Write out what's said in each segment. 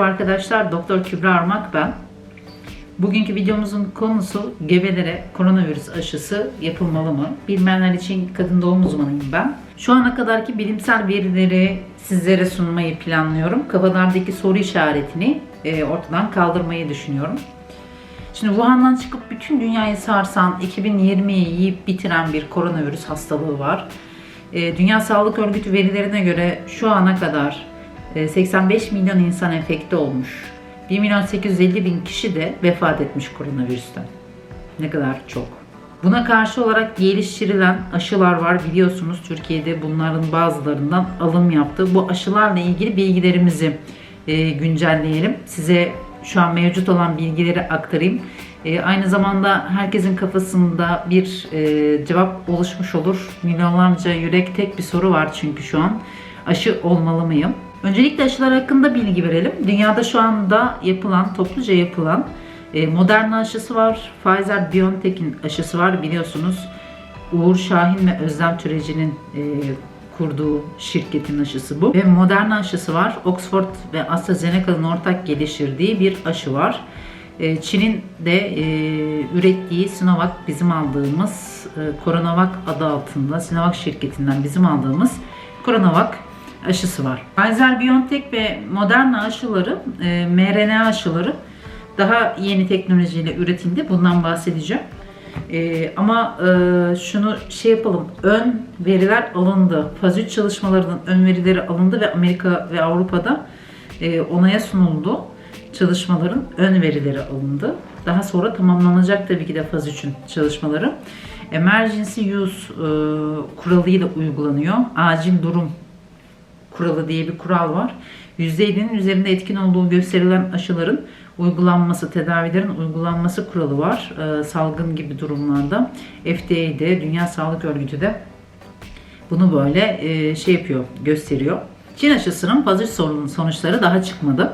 Merhaba arkadaşlar, Doktor Kübra Armak ben. Bugünkü videomuzun konusu gebelere koronavirüs aşısı yapılmalı mı? Bilmeyenler için kadın doğum uzmanıyım ben. Şu ana kadarki bilimsel verileri sizlere sunmayı planlıyorum. Kafalardaki soru işaretini e, ortadan kaldırmayı düşünüyorum. Şimdi Wuhan'dan çıkıp bütün dünyayı sarsan 2020'yi yiyip bitiren bir koronavirüs hastalığı var. E, Dünya Sağlık Örgütü verilerine göre şu ana kadar 85 milyon insan enfekte olmuş. 1 milyon 850 bin kişi de vefat etmiş koronavirüsten. Ne kadar çok. Buna karşı olarak geliştirilen aşılar var biliyorsunuz. Türkiye'de bunların bazılarından alım yaptı. Bu aşılarla ilgili bilgilerimizi e, güncelleyelim. Size şu an mevcut olan bilgileri aktarayım. E, aynı zamanda herkesin kafasında bir e, cevap oluşmuş olur. Milyonlarca yürek tek bir soru var çünkü şu an. Aşı olmalı mıyım? Öncelikle aşılar hakkında bilgi verelim. Dünyada şu anda yapılan, topluca yapılan e, Moderna aşısı var. Pfizer-BioNTech'in aşısı var biliyorsunuz. Uğur Şahin ve Özlem Türeci'nin e, kurduğu şirketin aşısı bu. Ve Moderna aşısı var. Oxford ve AstraZeneca'nın ortak geliştirdiği bir aşı var. E, Çin'in de ürettiği Sinovac bizim aldığımız Coronavac adı altında Sinovac şirketinden bizim aldığımız Coronavac aşısı var. Pfizer-BioNTech ve Moderna aşıları, e, mRNA aşıları daha yeni teknolojiyle üretildi. Bundan bahsedeceğim. E, ama e, şunu şey yapalım. Ön veriler alındı. Faz 3 çalışmalarının ön verileri alındı ve Amerika ve Avrupa'da e, onaya sunuldu. Çalışmaların ön verileri alındı. Daha sonra tamamlanacak tabii ki de faz 3'ün çalışmaları. Emergency use e, kuralıyla uygulanıyor. Acil durum kuralı diye bir kural var. %50'nin üzerinde etkin olduğu gösterilen aşıların uygulanması, tedavilerin uygulanması kuralı var. Ee, salgın gibi durumlarda. FDA'de, Dünya Sağlık Örgütü de bunu böyle e, şey yapıyor, gösteriyor. Çin aşısının faz 3 sorunun sonuçları daha çıkmadı.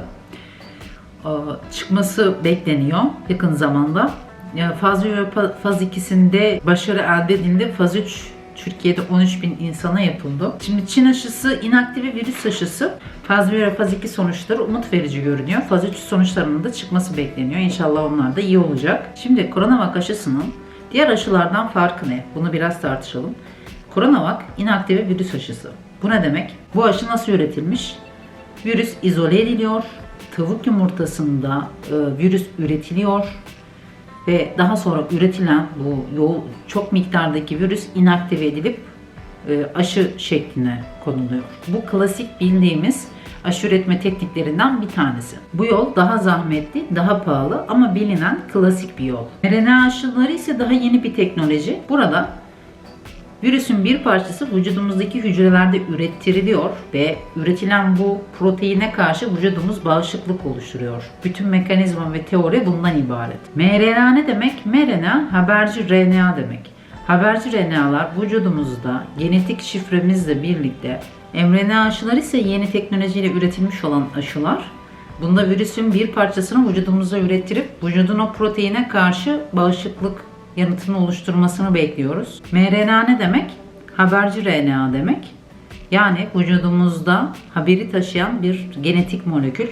Ee, çıkması bekleniyor yakın zamanda. Ya faz 1 ve faz 2'sinde başarı elde edildi. Faz 3 Türkiye'de 13 bin insana yapıldı. Şimdi Çin aşısı inaktive virüs aşısı. Faz 1 ve faz 2 sonuçları umut verici görünüyor. Faz 3 sonuçlarının da çıkması bekleniyor. İnşallah onlar da iyi olacak. Şimdi koronavak aşısının diğer aşılardan farkı ne? Bunu biraz tartışalım. Koronavak inaktive virüs aşısı. Bu ne demek? Bu aşı nasıl üretilmiş? Virüs izole ediliyor. Tavuk yumurtasında e, virüs üretiliyor ve daha sonra üretilen bu yol çok miktardaki virüs inaktive edilip e, aşı şekline konuluyor. Bu klasik bildiğimiz aşı üretme tekniklerinden bir tanesi. Bu yol daha zahmetli, daha pahalı ama bilinen klasik bir yol. mRNA aşıları ise daha yeni bir teknoloji. Burada Virüsün bir parçası vücudumuzdaki hücrelerde ürettiriliyor ve üretilen bu proteine karşı vücudumuz bağışıklık oluşturuyor. Bütün mekanizma ve teori bundan ibaret. mRNA ne demek? mRNA haberci RNA demek. Haberci RNA'lar vücudumuzda genetik şifremizle birlikte mRNA aşıları ise yeni teknolojiyle üretilmiş olan aşılar. Bunda virüsün bir parçasını vücudumuzda ürettirip vücudun o proteine karşı bağışıklık yanıtını oluşturmasını bekliyoruz. mRNA ne demek? Haberci RNA demek. Yani vücudumuzda haberi taşıyan bir genetik molekül.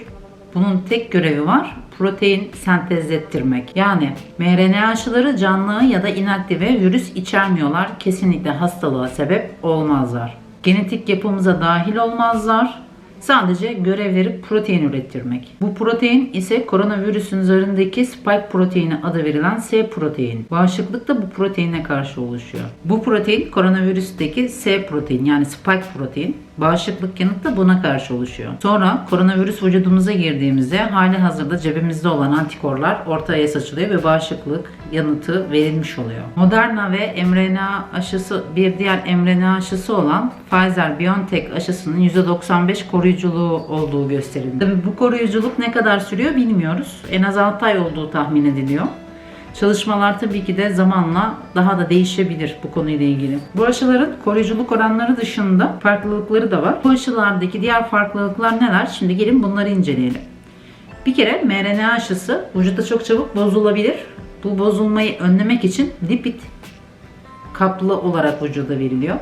Bunun tek görevi var protein sentezlettirmek. Yani mRNA aşıları canlı ya da inaktive virüs içermiyorlar. Kesinlikle hastalığa sebep olmazlar. Genetik yapımıza dahil olmazlar. Sadece görevleri protein ürettirmek. Bu protein ise koronavirüsün üzerindeki spike proteini adı verilen S protein. Bağışıklık da bu proteine karşı oluşuyor. Bu protein koronavirüsteki S protein yani spike protein. Bağışıklık yanıt da buna karşı oluşuyor. Sonra koronavirüs vücudumuza girdiğimizde hali hazırda cebimizde olan antikorlar ortaya saçılıyor ve bağışıklık yanıtı verilmiş oluyor. Moderna ve mRNA aşısı bir diğer mRNA aşısı olan Pfizer-BioNTech aşısının %95 koruyuculuğu olduğu gösterildi. Tabii bu koruyuculuk ne kadar sürüyor bilmiyoruz. En az 6 ay olduğu tahmin ediliyor. Çalışmalar tabii ki de zamanla daha da değişebilir bu konuyla ilgili. Bu aşıların koruyuculuk oranları dışında farklılıkları da var. Bu aşılardaki diğer farklılıklar neler? Şimdi gelin bunları inceleyelim. Bir kere mRNA aşısı vücutta çok çabuk bozulabilir. Bu bozulmayı önlemek için lipid kaplı olarak vücuda veriliyor.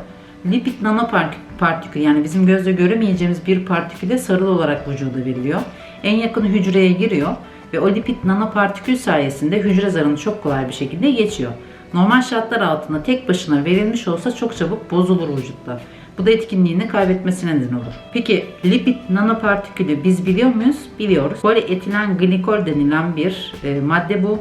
Lipid nanopartikül yani bizim gözle göremeyeceğimiz bir partiküle sarılı olarak vücuda veriliyor. en yakın hücreye giriyor ve o lipid nanopartikül sayesinde hücre zarını çok kolay bir şekilde geçiyor. Normal şartlar altında tek başına verilmiş olsa çok çabuk bozulur vücutta. Bu da etkinliğini kaybetmesine neden olur. Peki lipid nanopartikülü biz biliyor muyuz? Biliyoruz. Polietilen glikol denilen bir e, madde bu.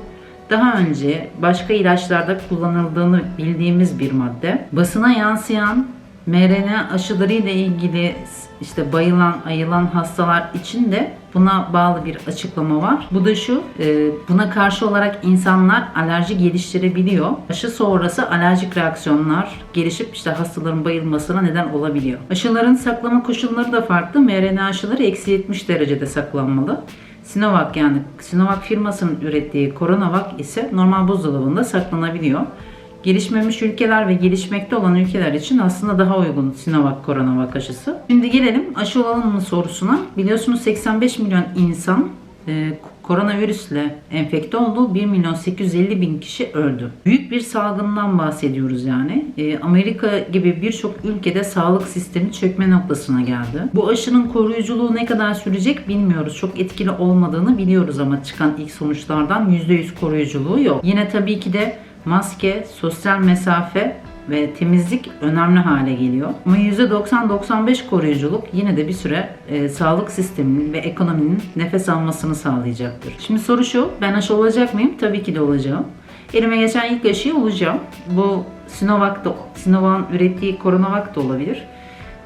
Daha önce başka ilaçlarda kullanıldığını bildiğimiz bir madde. Basına yansıyan mRNA aşıları ile ilgili işte bayılan, ayılan hastalar için de buna bağlı bir açıklama var. Bu da şu, e, buna karşı olarak insanlar alerji geliştirebiliyor. Aşı sonrası alerjik reaksiyonlar gelişip işte hastaların bayılmasına neden olabiliyor. Aşıların saklama koşulları da farklı. mRNA aşıları eksi 70 derecede saklanmalı. Sinovac yani Sinovac firmasının ürettiği Coronavac ise normal buzdolabında saklanabiliyor. Gelişmemiş ülkeler ve gelişmekte olan ülkeler için aslında daha uygun Sinovac Coronavac aşısı. Şimdi gelelim aşı olalım mı sorusuna. Biliyorsunuz 85 milyon insan e, koronavirüsle enfekte oldu. 1 milyon 850 bin kişi öldü. Büyük bir salgından bahsediyoruz yani. E, Amerika gibi birçok ülkede sağlık sistemi çökme noktasına geldi. Bu aşının koruyuculuğu ne kadar sürecek bilmiyoruz. Çok etkili olmadığını biliyoruz ama çıkan ilk sonuçlardan %100 koruyuculuğu yok. Yine tabii ki de maske, sosyal mesafe ve temizlik önemli hale geliyor. Ama %90-95 koruyuculuk yine de bir süre e, sağlık sisteminin ve ekonominin nefes almasını sağlayacaktır. Şimdi soru şu, ben aşı olacak mıyım? Tabii ki de olacağım. Elime geçen ilk aşıyı olacağım. Bu Sinovac da, Sinovac'ın ürettiği Coronavac da olabilir.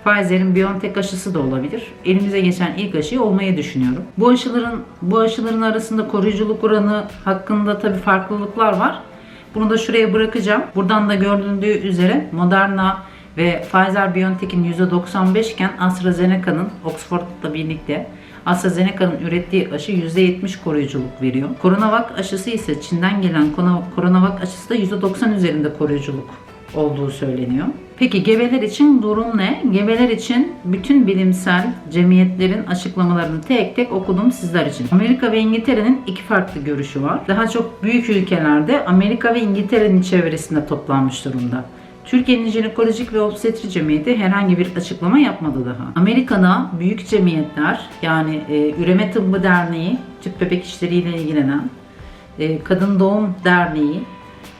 Pfizer'in BioNTech aşısı da olabilir. Elimize geçen ilk aşıyı olmayı düşünüyorum. Bu aşıların bu aşıların arasında koruyuculuk oranı hakkında tabii farklılıklar var. Bunu da şuraya bırakacağım. Buradan da görüldüğü üzere Moderna ve Pfizer-BioNTech'in %95 iken AstraZeneca'nın Oxford'la birlikte AstraZeneca'nın ürettiği aşı %70 koruyuculuk veriyor. Coronavac aşısı ise Çin'den gelen Coronavac aşısı da %90 üzerinde koruyuculuk olduğu söyleniyor. Peki gebeler için durum ne? Gebeler için bütün bilimsel cemiyetlerin açıklamalarını tek tek okudum sizler için. Amerika ve İngiltere'nin iki farklı görüşü var. Daha çok büyük ülkelerde Amerika ve İngiltere'nin çevresinde toplanmış durumda. Türkiye'nin Jinekolojik ve Obstetri Cemiyeti herhangi bir açıklama yapmadı daha. Amerika'da büyük cemiyetler yani e, Üreme Tıbbı Derneği, tüp bebek işleriyle ilgilenen, e, Kadın Doğum Derneği,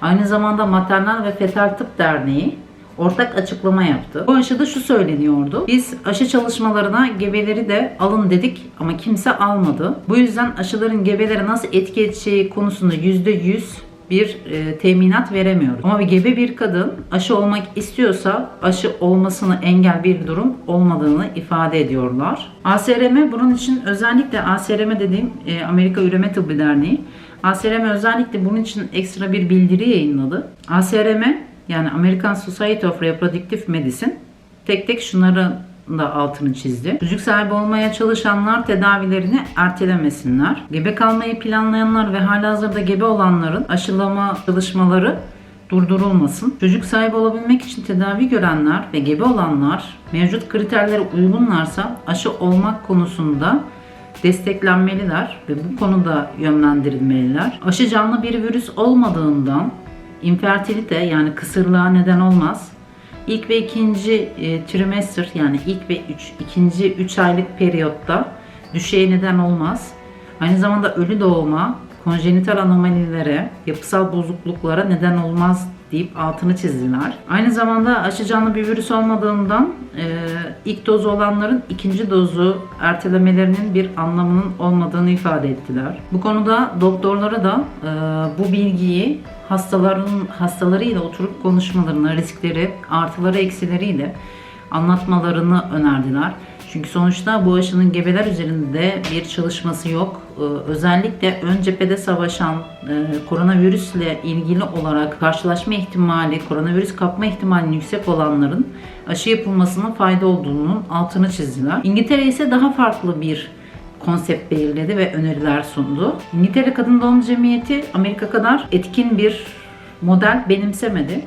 aynı zamanda Maternal ve Fetal Tıp Derneği ortak açıklama yaptı. Bu aşıda şu söyleniyordu. Biz aşı çalışmalarına gebeleri de alın dedik ama kimse almadı. Bu yüzden aşıların gebelere nasıl etki edeceği konusunda %100 bir e, teminat veremiyoruz. Ama bir gebe bir kadın aşı olmak istiyorsa aşı olmasını engel bir durum olmadığını ifade ediyorlar. ASRM bunun için özellikle ASRM dediğim e, Amerika Üreme Tıbbı Derneği ASRM özellikle bunun için ekstra bir bildiri yayınladı. ASRM yani American Society of Reproductive Medicine tek tek şunları da altını çizdi. Çocuk sahibi olmaya çalışanlar tedavilerini ertelemesinler. Gebe kalmayı planlayanlar ve halihazırda gebe olanların aşılama çalışmaları durdurulmasın. Çocuk sahibi olabilmek için tedavi görenler ve gebe olanlar mevcut kriterlere uygunlarsa aşı olmak konusunda desteklenmeliler ve bu konuda yönlendirilmeliler. Aşı canlı bir virüs olmadığından infertilite yani kısırlığa neden olmaz. İlk ve ikinci e, trimester yani ilk ve üç, ikinci 3 aylık periyotta düşeye neden olmaz. Aynı zamanda ölü doğuma, konjenital anomalilere, yapısal bozukluklara neden olmaz deyip altını çizdiler. Aynı zamanda aşı canlı bir virüs olmadığından e, ilk dozu olanların ikinci dozu ertelemelerinin bir anlamının olmadığını ifade ettiler. Bu konuda doktorlara da e, bu bilgiyi hastaların hastalarıyla oturup konuşmalarını, riskleri, artıları, eksileriyle anlatmalarını önerdiler. Çünkü sonuçta bu aşının gebeler üzerinde bir çalışması yok. Ee, özellikle ön cephede savaşan e, koronavirüsle ilgili olarak karşılaşma ihtimali, koronavirüs kapma ihtimalinin yüksek olanların aşı yapılmasının fayda olduğunun altını çizdiler. İngiltere ise daha farklı bir konsept belirledi ve öneriler sundu. İngiltere Kadın Doğum Cemiyeti Amerika kadar etkin bir model benimsemedi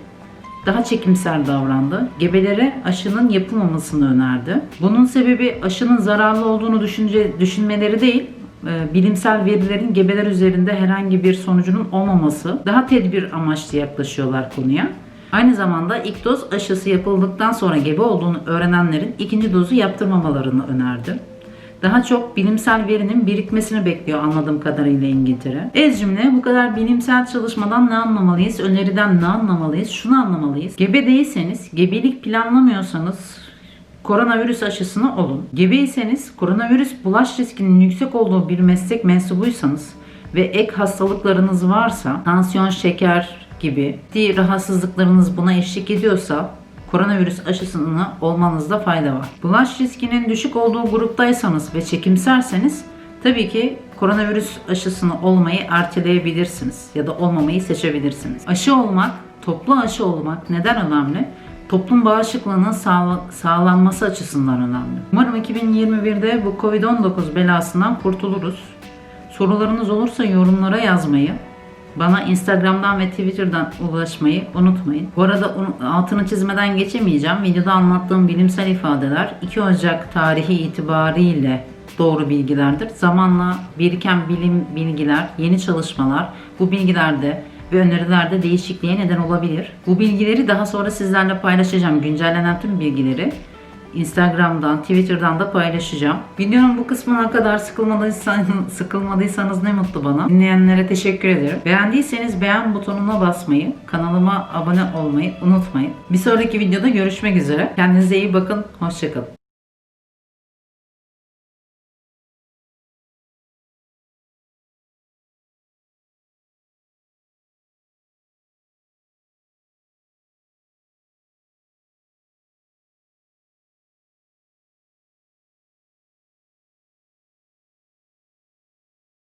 daha çekimser davrandı. Gebelere aşının yapılmamasını önerdi. Bunun sebebi aşının zararlı olduğunu düşünce, düşünmeleri değil, e, bilimsel verilerin gebeler üzerinde herhangi bir sonucunun olmaması. Daha tedbir amaçlı yaklaşıyorlar konuya. Aynı zamanda ilk doz aşısı yapıldıktan sonra gebe olduğunu öğrenenlerin ikinci dozu yaptırmamalarını önerdi. Daha çok bilimsel verinin birikmesini bekliyor anladığım kadarıyla İngiltere. Ez cümle bu kadar bilimsel çalışmadan ne anlamalıyız, öneriden ne anlamalıyız, şunu anlamalıyız. Gebe değilseniz, gebelik planlamıyorsanız koronavirüs aşısını olun. Gebeyseniz, koronavirüs bulaş riskinin yüksek olduğu bir meslek mensubuysanız ve ek hastalıklarınız varsa, tansiyon, şeker gibi ciddi rahatsızlıklarınız buna eşlik ediyorsa koronavirüs aşısını olmanızda fayda var. Bulaş riskinin düşük olduğu gruptaysanız ve çekimserseniz tabii ki koronavirüs aşısını olmayı erteleyebilirsiniz ya da olmamayı seçebilirsiniz. Aşı olmak, toplu aşı olmak neden önemli? Toplum bağışıklığının sağla- sağlanması açısından önemli. Umarım 2021'de bu Covid-19 belasından kurtuluruz. Sorularınız olursa yorumlara yazmayı, bana Instagram'dan ve Twitter'dan ulaşmayı unutmayın. Bu arada altını çizmeden geçemeyeceğim. Videoda anlattığım bilimsel ifadeler 2 Ocak tarihi itibariyle doğru bilgilerdir. Zamanla biriken bilim bilgiler, yeni çalışmalar bu bilgilerde ve önerilerde değişikliğe neden olabilir. Bu bilgileri daha sonra sizlerle paylaşacağım. Güncellenen tüm bilgileri. Instagram'dan, Twitter'dan da paylaşacağım. Videonun bu kısmına kadar sıkılmadıysanız, sıkılmadıysanız ne mutlu bana. Dinleyenlere teşekkür ederim. Beğendiyseniz beğen butonuna basmayı, kanalıma abone olmayı unutmayın. Bir sonraki videoda görüşmek üzere. Kendinize iyi bakın. Hoşçakalın.